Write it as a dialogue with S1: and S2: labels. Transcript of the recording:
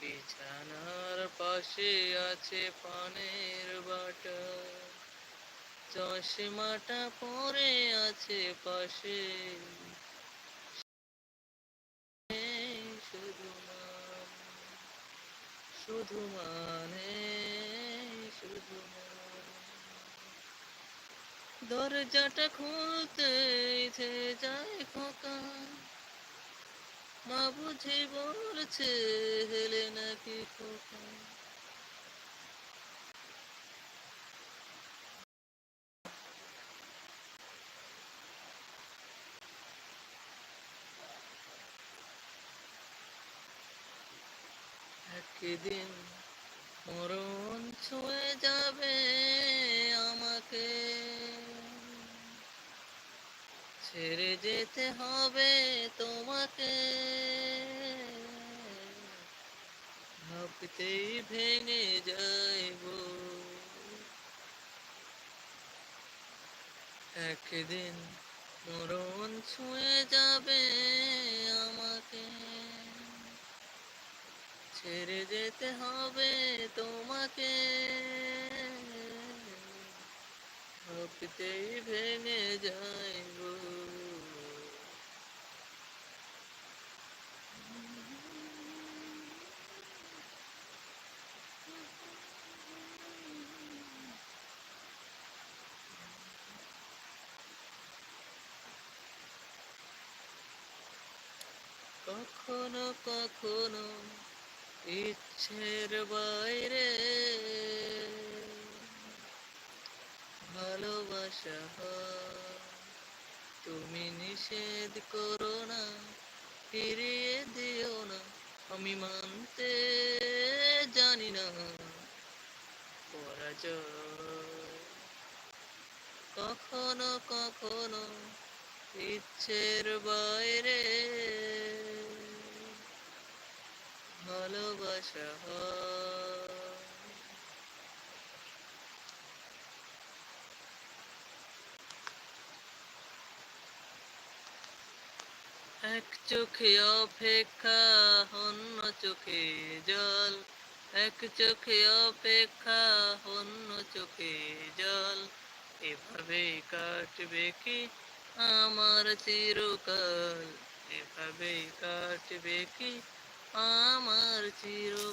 S1: বিছানার পাশে আছে পানের বাটা। চশমাটা পরে আছে পাশে। শুধু মানে শুধু মানে শুধু মানে। দরজাটা খুলতে যায় বুঝে বলছে হেলে নাকি খোকা। একদিন মরণ ছুঁয়ে যাবে আমাকে। ছেড়ে যেতে হবে তোমাকে। ভাবতেই ভেঙে যাইব। একদিন মরণ ছুঁয়ে যাবে আমাকে। ছেড়ে যেতে হবে তোমাকে। ভেঙে যাইব কখনো কখনো ইচ্ছের বাইরে ভালোবাসা। তুমি নিষেধ করো না, ফিরিয়ে দিও না, আমি মানতে জানি না কখনো কখনো ইচ্ছের বাইরে ভালোবাসা। এক চোখে অপেক্ষা, অন্য চোখে জল। এক চোখে অপেক্ষা, অন্য চোখে জল। এভাবে কাটবে কি আমার চিরকাল? এভাবে কাটবে কি আমার চিরকাল